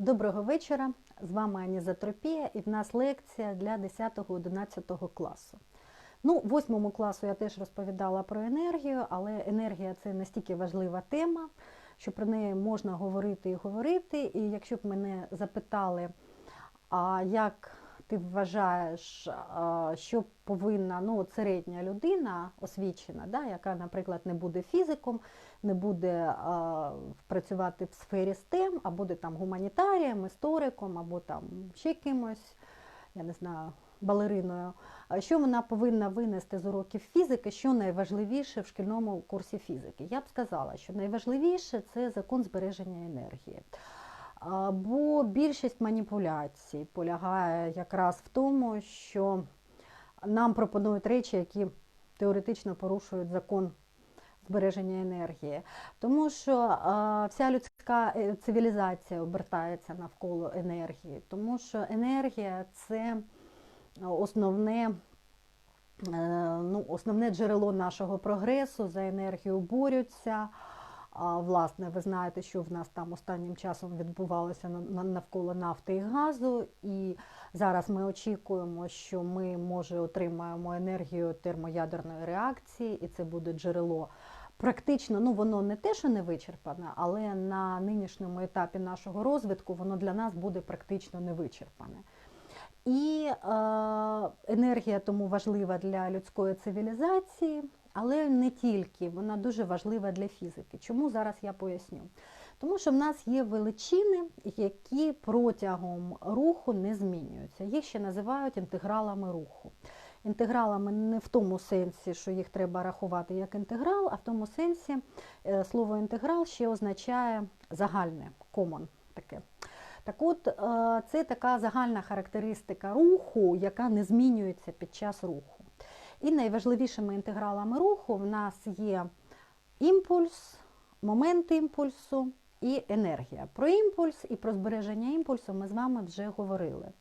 Доброго вечора. З вами Анізотропія і в нас лекція для 10-11 класу. Ну, в 8 класу я теж розповідала про енергію, але енергія це настільки важлива тема, що про неї можна говорити і говорити. І якщо б мене запитали, а як ти вважаєш, що повинна ну, середня людина освічена, да, яка, наприклад, не буде фізиком, не буде а, працювати в сфері STEM, а буде там гуманітарієм, істориком, або там ще кимось, я не знаю, балериною. Що вона повинна винести з уроків фізики, що найважливіше в шкільному курсі фізики? Я б сказала, що найважливіше це закон збереження енергії. Бо більшість маніпуляцій полягає якраз в тому, що нам пропонують речі, які теоретично порушують закон збереження енергії. Тому що вся людська е, цивілізація обертається навколо енергії, тому що енергія це основне. е, Ну, основне джерело нашого прогресу за енергію борються. Власне, ви знаєте, що в нас там останнім часом відбувалося на- на- навколо нафти і газу, і зараз ми очікуємо, що ми може отримаємо енергію термоядерної реакції, і це буде джерело. Практично, ну воно не те, що не вичерпане, але на нинішньому етапі нашого розвитку воно для нас буде практично не вичерпане. І е, енергія тому важлива для людської цивілізації, але не тільки, вона дуже важлива для фізики. Чому зараз я поясню? Тому що в нас є величини, які протягом руху не змінюються. Їх ще називають інтегралами руху. Інтегралами не в тому сенсі, що їх треба рахувати як інтеграл, а в тому сенсі е, слово інтеграл ще означає загальне, common таке. Так от, е, це така загальна характеристика руху, яка не змінюється під час руху. І найважливішими інтегралами руху в нас є імпульс, момент імпульсу і енергія. Про імпульс і про збереження імпульсу ми з вами вже говорили.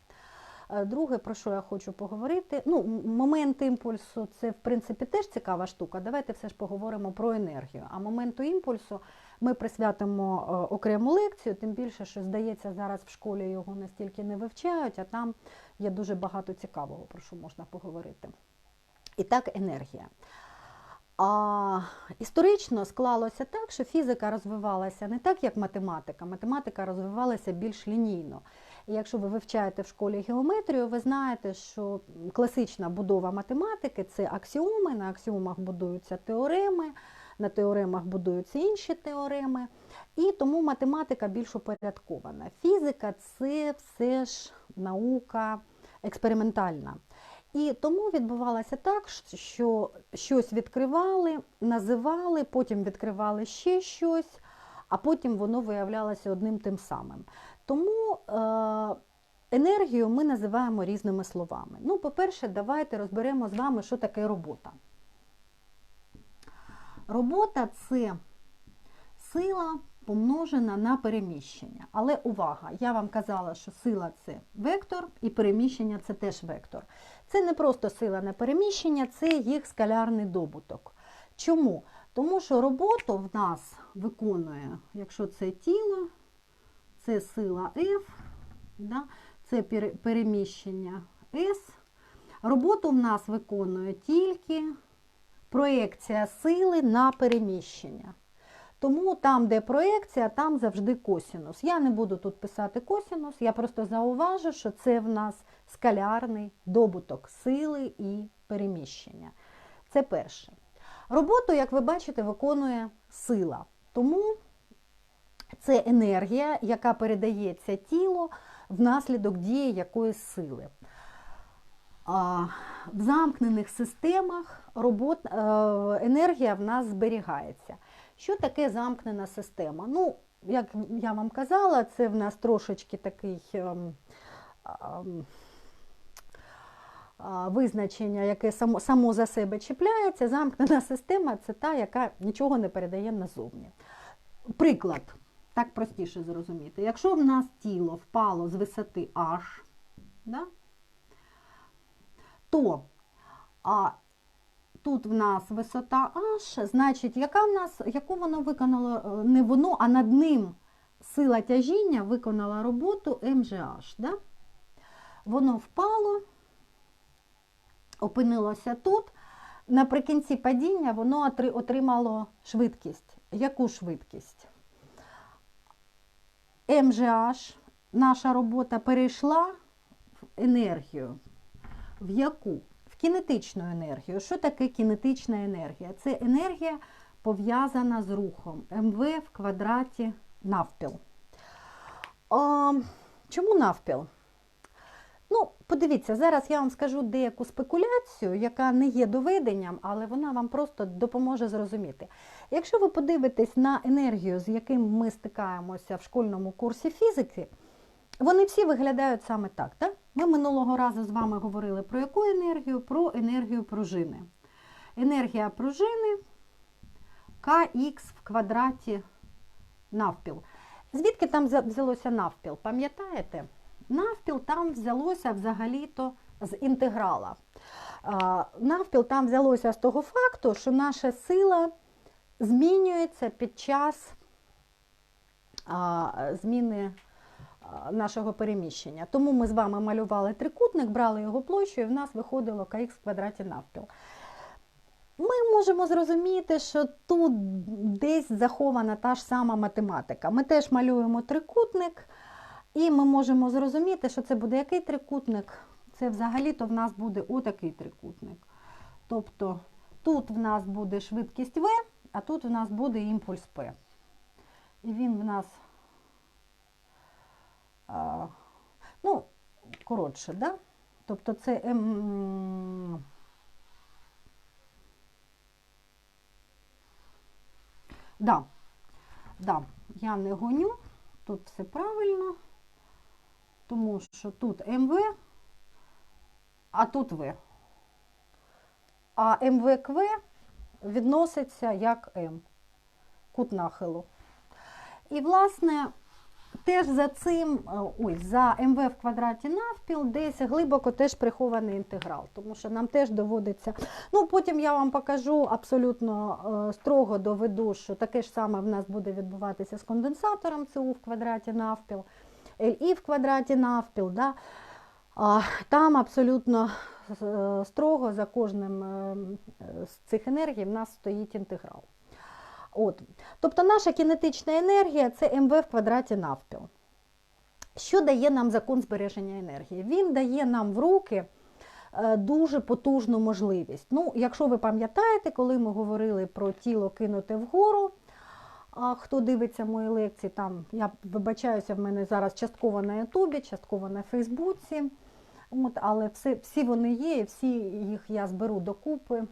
Е, Друге, про що я хочу поговорити, ну, момент імпульсу це в принципі теж цікава штука. Давайте все ж поговоримо про енергію. А моменту імпульсу ми присвятимо е, окрему лекцію, тим більше, що здається, зараз в школі його настільки не вивчають, а там є дуже багато цікавого, про що можна поговорити. І так, енергія. А історично склалося так, що фізика розвивалася не так, як математика. Математика розвивалася більш лінійно. І якщо ви вивчаєте в школі геометрію, ви знаєте, що класична будова математики це аксіоми, на аксіомах будуються теореми, на теоремах будуються інші теореми. І тому математика більш упорядкована. Фізика це все ж наука експериментальна. І тому відбувалося так, що щось відкривали, називали, потім відкривали ще щось, а потім воно виявлялося одним тим самим. Тому е, енергію ми називаємо різними словами. Ну, по-перше, давайте розберемо з вами, що таке робота. Робота це сила помножена на переміщення. Але увага, я вам казала, що сила це вектор, і переміщення це теж вектор. Це не просто сила на переміщення, це їх скалярний добуток. Чому? Тому що роботу в нас виконує, якщо це тіло, це сила F, да, це переміщення S. Роботу в нас виконує тільки проекція сили на переміщення. Тому там, де проекція, там завжди косінус. Я не буду тут писати косінус, я просто зауважу, що це в нас скалярний добуток сили і переміщення. Це перше. Роботу, як ви бачите, виконує сила. Тому це енергія, яка передається тілу внаслідок дії якоїсь сили. В замкнених системах робот, е, енергія в нас зберігається. Що таке замкнена система? Ну, як я вам казала, це в нас трошечки такий ем, ем, визначення, яке само, само за себе чіпляється. Замкнена система це та, яка нічого не передає назовні. Приклад, так простіше зрозуміти. Якщо в нас тіло впало з висоти H, да, то а, тут в нас висота H, значить, яка в нас, яку воно виконало е, не воно, а над ним сила тяжіння виконала роботу МЖH. Да? Воно впало, опинилося тут. Наприкінці падіння воно отримало швидкість. Яку швидкість? МЖH, наша робота перейшла в енергію. В яку? В кінетичну енергію. Що таке кінетична енергія? Це енергія пов'язана з рухом. МВ в квадраті навпіл. Чому навпіл? Ну, подивіться, зараз я вам скажу деяку спекуляцію, яка не є доведенням, але вона вам просто допоможе зрозуміти. Якщо ви подивитесь на енергію, з яким ми стикаємося в школьному курсі фізики, вони всі виглядають саме так. так? Ми минулого разу з вами говорили про яку енергію? Про енергію пружини. Енергія пружини kx в квадраті навпіл. Звідки там взялося навпіл? Пам'ятаєте? Навпіл там взялося взагалі-то з інтеграла. Навпіл там взялося з того факту, що наша сила змінюється під час зміни нашого переміщення. Тому ми з вами малювали трикутник, брали його площу, і в нас виходило kx в квадраті навпіл. Ми можемо зрозуміти, що тут десь захована та ж сама математика. Ми теж малюємо трикутник, і ми можемо зрозуміти, що це буде який трикутник. Це взагалі-то в нас буде отакий трикутник. Тобто тут в нас буде швидкість v, а тут в нас буде імпульс P. І він в нас, а, ну, коротше, да? Тобто це м, Да, да, я не гоню, тут все правильно, тому що тут МВ, а тут В. А МВКВ відноситься як М, кут нахилу. І, власне, теж за цим, е, ой, за МВ в квадраті навпіл десь глибоко теж прихований інтеграл, тому що нам теж доводиться. Ну, потім я вам покажу абсолютно е, строго доведу, що таке ж саме в нас буде відбуватися з конденсатором ЦУ в квадраті навпіл, ЛІ в квадраті навпіл. Да? А, Там абсолютно е, строго за кожним е, з цих енергій в нас стоїть інтеграл. От. Тобто наша кінетична енергія це МВ в квадраті навпіл. Що дає нам закон збереження енергії? Він дає нам в руки е, дуже потужну можливість. Ну, якщо ви пам'ятаєте, коли ми говорили про тіло кинуте вгору, а хто дивиться мої лекції, там я вибачаюся, в мене зараз частково на Ютубі, частково на Фейсбуці. От, але все, всі вони є, всі їх я зберу докупи.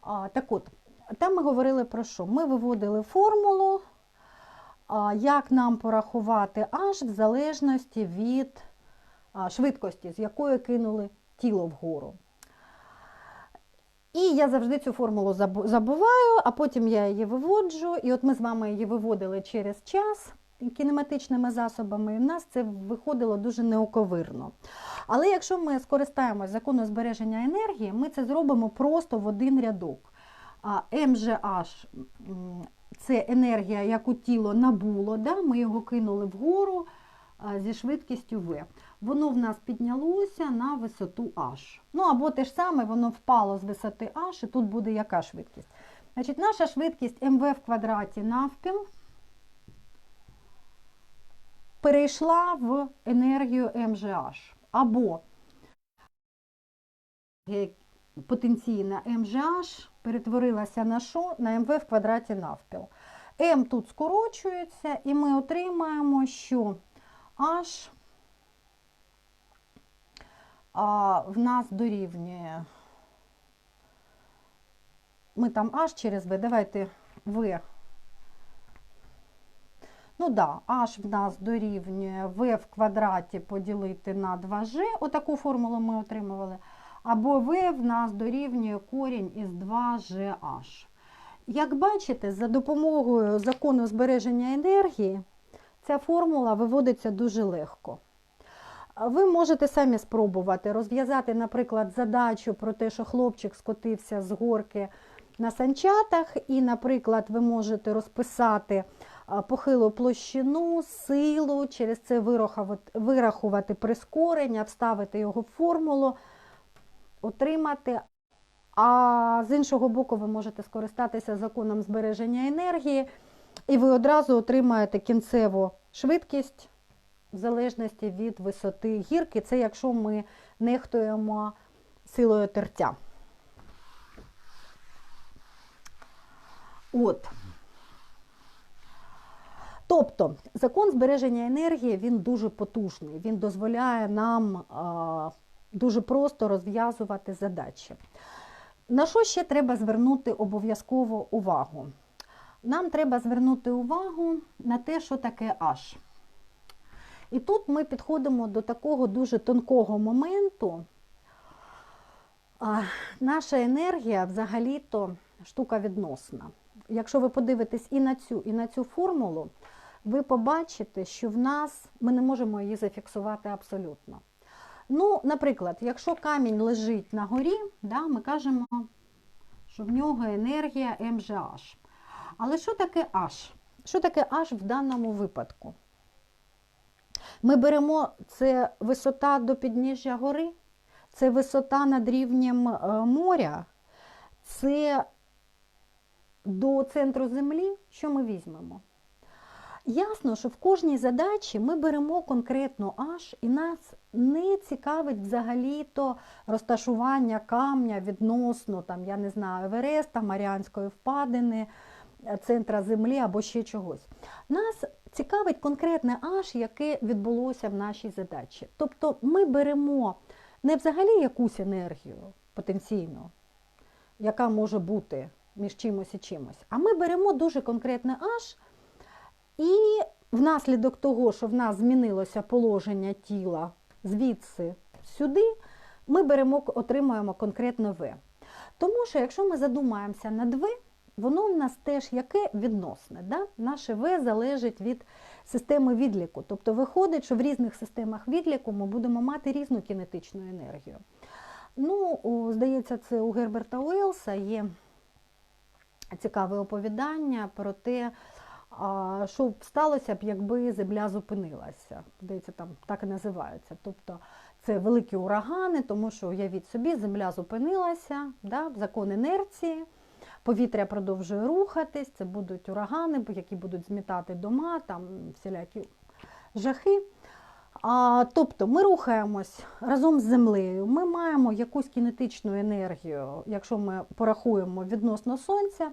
А, так от, там ми говорили про що? Ми виводили формулу, а, як нам порахувати H в залежності від а, швидкості, з якої кинули тіло вгору. І я завжди цю формулу забуваю, а потім я її виводжу. І от ми з вами її виводили через час кінематичними засобами, і в нас це виходило дуже неоковирно. Але якщо ми скористаємось законом збереження енергії, ми це зробимо просто в один рядок. А МЖH це енергія, яку тіло набуло, да? ми його кинули вгору зі швидкістю V. Воно в нас піднялося на висоту H. Ну або те ж саме, воно впало з висоти H, і тут буде яка швидкість? Значить, наша швидкість МВ в квадраті навпіл перейшла в енергію МЖH. Або потенційна МЖH перетворилася на що? На МВ в квадраті навпіл. М тут скорочується, і ми отримаємо, що H а, в нас дорівнює. Ми там H через V, давайте V. Ну да, H в нас дорівнює V в квадраті поділити на 2G. Отаку формулу ми отримували. Або V в нас дорівнює корінь із 2GH. Як бачите, за допомогою закону збереження енергії ця формула виводиться дуже легко. Ви можете самі спробувати розв'язати, наприклад, задачу про те, що хлопчик скотився з горки на санчатах, і, наприклад, ви можете розписати похилу площину, силу, через це вирахувати, прискорення, вставити його в формулу, отримати. А з іншого боку, ви можете скористатися законом збереження енергії, і ви одразу отримаєте кінцеву швидкість в залежності від висоти гірки. Це якщо ми нехтуємо силою тертя. От. Тобто закон збереження енергії він дуже потужний, він дозволяє нам а, дуже просто розв'язувати задачі. На що ще треба звернути обов'язково увагу? Нам треба звернути увагу на те, що таке H. І тут ми підходимо до такого дуже тонкого моменту. А, наша енергія взагалі-то штука відносна. Якщо ви подивитесь і на цю, і на цю формулу, ви побачите, що в нас ми не можемо її зафіксувати абсолютно. Ну, наприклад, якщо камінь лежить на горі, да, ми кажемо, що в нього енергія МЖH. Але що таке H? Що таке H в даному випадку? Ми беремо це висота до підніжжя гори, це висота над рівнем е, моря, це до центру землі, що ми візьмемо? Ясно, що в кожній задачі ми беремо конкретно H, і нас не цікавить взагалі-то розташування камня відносно там, я не знаю, Евереста, Маріанської впадини, центра землі або ще чогось. Нас цікавить конкретне H, яке відбулося в нашій задачі. Тобто ми беремо не взагалі якусь енергію потенційну, яка може бути між чимось і чимось, а ми беремо дуже конкретне H, і внаслідок того, що в нас змінилося положення тіла звідси сюди, ми беремо, отримуємо конкретно В. Тому що, якщо ми задумаємося над В, воно в нас теж яке відносне. Да? Наше В залежить від системи відліку. Тобто виходить, що в різних системах відліку ми будемо мати різну кінетичну енергію. Ну, здається, це у Герберта Уелса є цікаве оповідання про те, що б сталося б, якби земля зупинилася. Здається, там так і називається. Тобто це великі урагани, тому що уявіть собі, земля зупинилася, да, закон інерції. Повітря продовжує рухатись, це будуть урагани, які будуть змітати дома, там всілякі жахи. А, Тобто ми рухаємось разом з землею, ми маємо якусь кінетичну енергію, якщо ми порахуємо відносно сонця.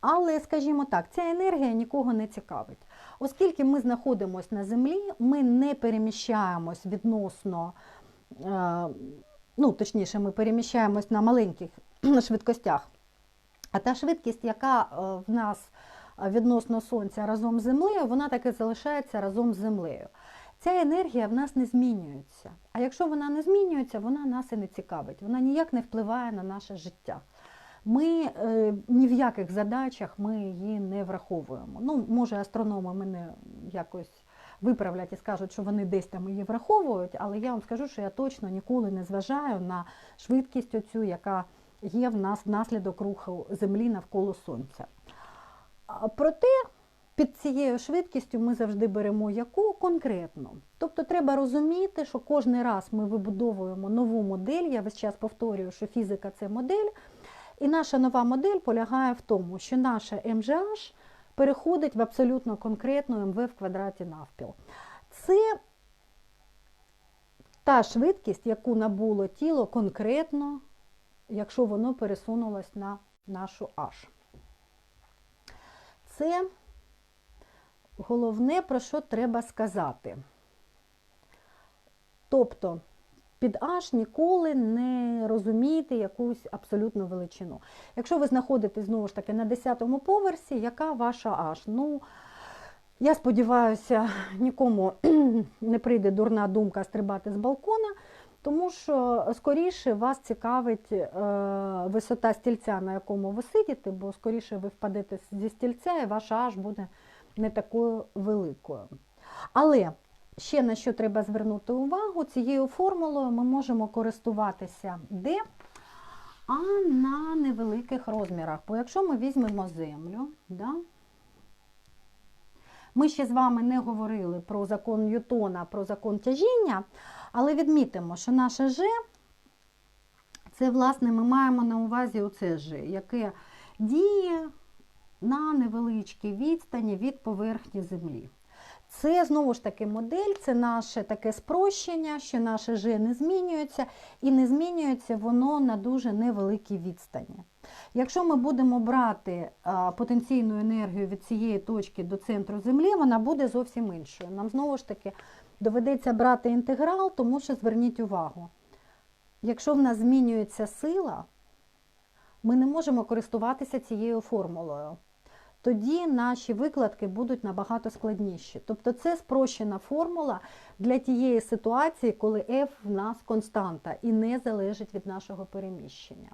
Але, скажімо так, ця енергія нікого не цікавить. Оскільки ми знаходимося на землі, ми не переміщаємось відносно, е, ну, точніше, ми переміщаємось на маленьких швидкостях. А та швидкість, яка е, в нас відносно сонця разом з землею, вона таки залишається разом з землею. Ця енергія в нас не змінюється. А якщо вона не змінюється, вона нас і не цікавить, вона ніяк не впливає на наше життя. Ми е, ні в яких задачах ми її не враховуємо. Ну, може, астрономи мене якось виправлять і скажуть, що вони десь там її враховують, але я вам скажу, що я точно ніколи не зважаю на швидкість оцю, яка є в нас внаслідок руху Землі навколо Сонця. Проте під цією швидкістю ми завжди беремо яку конкретну. Тобто треба розуміти, що кожен раз ми вибудовуємо нову модель. Я весь час повторюю, що фізика це модель. І наша нова модель полягає в тому, що наша МЖH переходить в абсолютно конкретну МВ в квадраті навпіл. Це та швидкість, яку набуло тіло конкретно, якщо воно пересунулось на нашу H. Це головне, про що треба сказати. Тобто, під H ніколи не розумійте якусь абсолютну величину. Якщо ви знаходитесь знову ж таки на 10-му поверсі, яка ваша H? Ну, я сподіваюся, нікому не прийде дурна думка стрибати з балкона, тому що скоріше вас цікавить е, висота стільця, на якому ви сидите, бо скоріше ви впадете зі стільця, і ваша H буде не такою великою. Але ще на що треба звернути увагу, цією формулою ми можемо користуватися де? А на невеликих розмірах. Бо якщо ми візьмемо землю, да, Ми ще з вами не говорили про закон Ньютона, про закон тяжіння, але відмітимо, що наше Ж, це, власне, ми маємо на увазі оце Ж, яке діє на невеличкій відстані від поверхні Землі. Це знову ж таки модель, це наше таке спрощення, що наше Ж не змінюється, і не змінюється воно на дуже невеликій відстані. Якщо ми будемо брати потенційну енергію від цієї точки до центру Землі, вона буде зовсім іншою. Нам знову ж таки доведеться брати інтеграл, тому що зверніть увагу, якщо в нас змінюється сила, ми не можемо користуватися цією формулою тоді наші викладки будуть набагато складніші. Тобто це спрощена формула для тієї ситуації, коли F в нас константа і не залежить від нашого переміщення.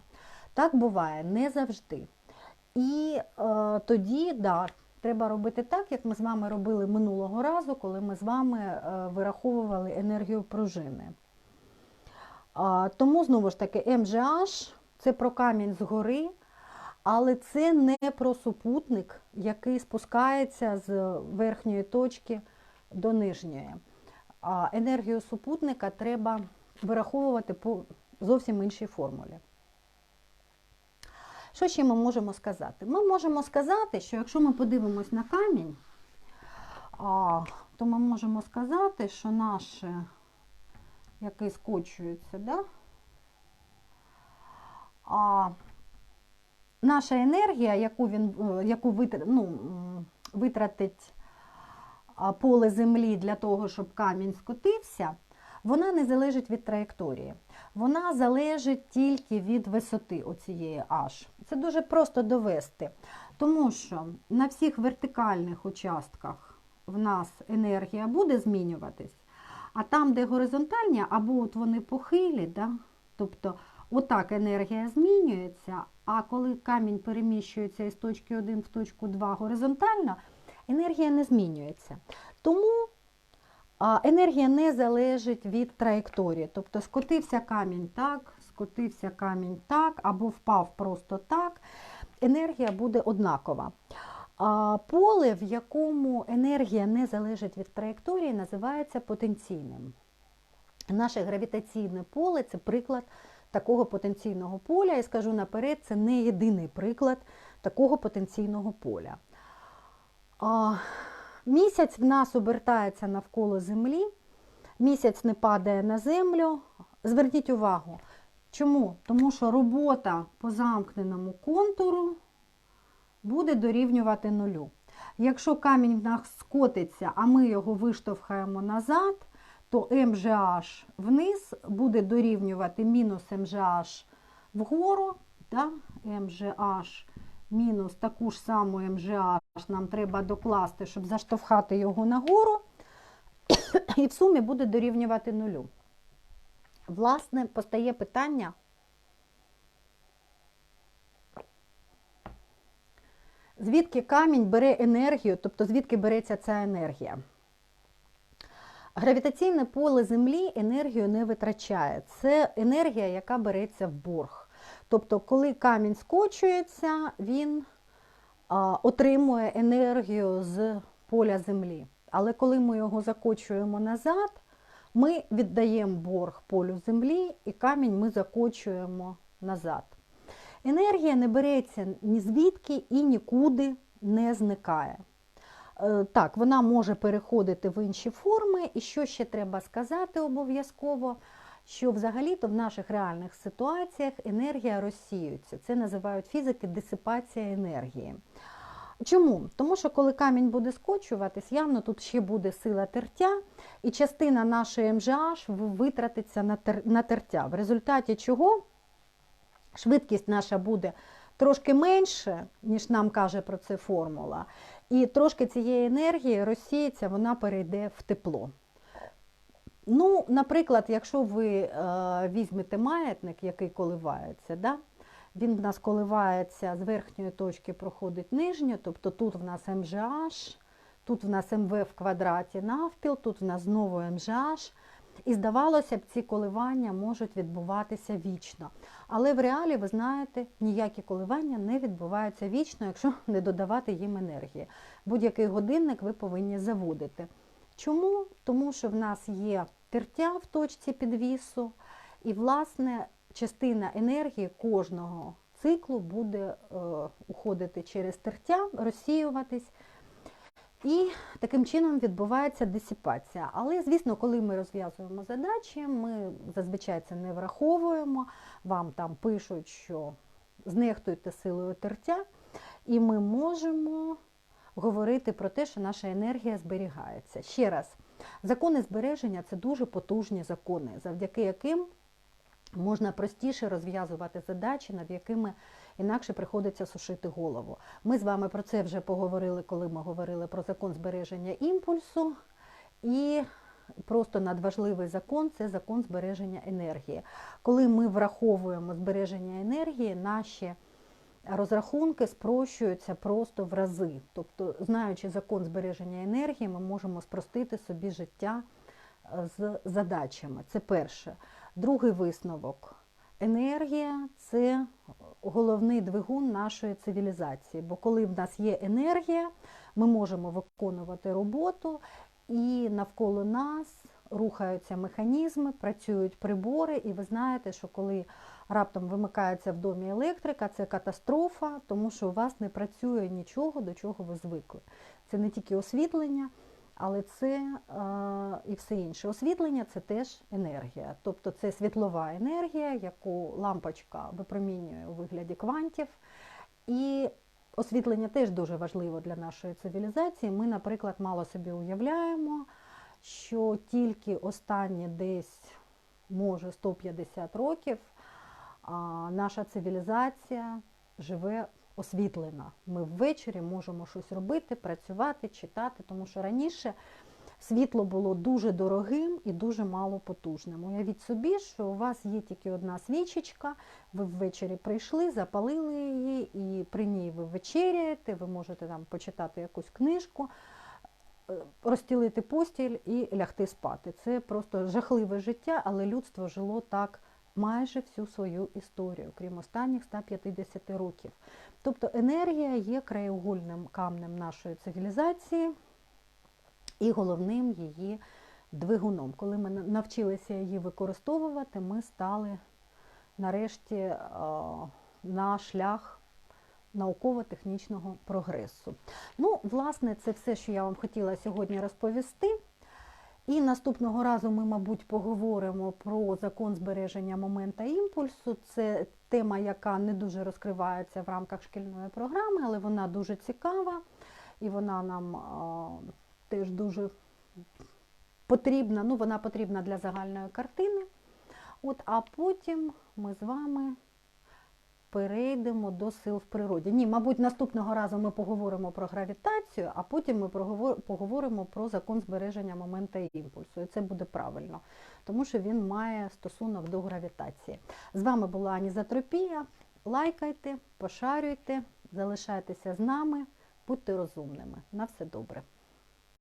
Так буває не завжди. І е, тоді, да, треба робити так, як ми з вами робили минулого разу, коли ми з вами е, вираховували енергію пружини. Тому, знову ж таки, MGH це про камінь згори. Але це не про супутник, який спускається з верхньої точки до нижньої. А енергію супутника треба вираховувати по зовсім іншій формулі. Що ще ми можемо сказати? Ми можемо сказати, що якщо ми подивимось на камінь, то ми можемо сказати, що наше, який скочується, да? а, наша енергія, яку він е, яку ну, витратить поле землі для того, щоб камінь скотився, вона не залежить від траєкторії. Вона залежить тільки від висоти оцієї H. Це дуже просто довести, тому що на всіх вертикальних участках в нас енергія буде змінюватись, а там, де горизонтальні, або от вони похилі, да? тобто отак енергія змінюється, а коли камінь переміщується із точки 1 в точку 2 горизонтально, енергія не змінюється. Тому енергія не залежить від траєкторії. Тобто скотився камінь так, скотився камінь так, або впав просто так, енергія буде однакова. А поле, в якому енергія не залежить від траєкторії, називається потенційним. Наше гравітаційне поле це приклад такого потенційного поля. І скажу наперед, це не єдиний приклад такого потенційного поля. Місяць в нас обертається навколо Землі, місяць не падає на землю. Зверніть увагу. Чому? Тому що робота по замкненому контуру буде дорівнювати нулю. Якщо камінь в нас скотиться, а ми його виштовхаємо назад, то МЖH вниз буде дорівнювати мінус МЖH вгору. Да? МЖH мінус таку ж саму МЖH нам треба докласти, щоб заштовхати його нагору. І в сумі буде дорівнювати нулю. Власне, постає питання. Звідки камінь бере енергію, тобто звідки береться ця енергія? Гравітаційне поле Землі енергію не витрачає. Це енергія, яка береться в борг. Тобто, коли камінь скочується, він а, отримує енергію з поля Землі. Але коли ми його закочуємо назад, ми віддаємо борг полю Землі і камінь ми закочуємо назад. Енергія не береться ні звідки і нікуди не зникає. Е, так, вона може переходити в інші форми. І що ще треба сказати обов'язково, що взагалі-то в наших реальних ситуаціях енергія розсіюється. Це називають фізики дисипація енергії. Чому? Тому що коли камінь буде скочуватись, явно тут ще буде сила тертя, і частина нашої МЖH витратиться на, тер... на тертя, в результаті чого швидкість наша буде трошки менше, ніж нам каже про це формула. І трошки цієї енергії розсіється, вона перейде в тепло. Ну, Наприклад, якщо ви е, візьмете маятник, який коливається, да? він в нас коливається з верхньої точки, проходить нижню, тобто тут в нас МЖH, тут в нас МВ в квадраті навпіл, тут в нас знову МЖH. І здавалося б, ці коливання можуть відбуватися вічно. Але в реалі, ви знаєте, ніякі коливання не відбуваються вічно, якщо не додавати їм енергії. Будь-який годинник ви повинні заводити. Чому? Тому що в нас є тертя в точці підвісу, і, власне, частина енергії кожного циклу буде е, уходити через тертя, розсіюватись. І таким чином відбувається дисипація. Але, звісно, коли ми розв'язуємо задачі, ми зазвичай це не враховуємо. Вам там пишуть, що знехтуйте силою тертя, і ми можемо говорити про те, що наша енергія зберігається. Ще раз, закони збереження це дуже потужні закони, завдяки яким можна простіше розв'язувати задачі, над якими інакше приходиться сушити голову. Ми з вами про це вже поговорили, коли ми говорили про закон збереження імпульсу. І просто надважливий закон це закон збереження енергії. Коли ми враховуємо збереження енергії, наші розрахунки спрощуються просто в рази. Тобто, знаючи закон збереження енергії, ми можемо спростити собі життя е, з задачами. Це перше. Другий висновок. Енергія це головний двигун нашої цивілізації. Бо коли в нас є енергія, ми можемо виконувати роботу, і навколо нас рухаються механізми, працюють прибори. І ви знаєте, що коли раптом вимикається в домі електрика, це катастрофа, тому що у вас не працює нічого, до чого ви звикли. Це не тільки освітлення. Але це е, і все інше. Освітлення це теж енергія. Тобто це світлова енергія, яку лампочка випромінює у вигляді квантів. І освітлення теж дуже важливо для нашої цивілізації. Ми, наприклад, мало собі уявляємо, що тільки останні десь, може, 150 років наша цивілізація живе освітлена. Ми ввечері можемо щось робити, працювати, читати, тому що раніше світло було дуже дорогим і дуже малопотужним. Уявіть собі, що у вас є тільки одна свічечка, ви ввечері прийшли, запалили її, і при ній ви вечеряєте, ви можете там почитати якусь книжку. Розстілити постіль і лягти спати. Це просто жахливе життя, але людство жило так майже всю свою історію, крім останніх 150 років. Тобто енергія є краєугольним камнем нашої цивілізації і головним її двигуном. Коли ми навчилися її використовувати, ми стали нарешті на шлях науково-технічного прогресу. Ну, власне, це все, що я вам хотіла сьогодні розповісти. І наступного разу ми, мабуть, поговоримо про закон збереження момента імпульсу. Це тема, яка не дуже розкривається в рамках шкільної програми, але вона дуже цікава і вона нам а, теж дуже потрібна. Ну, вона потрібна для загальної картини. От, А потім ми з вами перейдемо до сил в природі. Ні, мабуть, наступного разу ми поговоримо про гравітацію, а потім ми поговоримо про закон збереження момента імпульсу. І це буде правильно, тому що він має стосунок до гравітації. З вами була Анізатропія. Лайкайте, пошарюйте, залишайтеся з нами, будьте розумними. На все добре.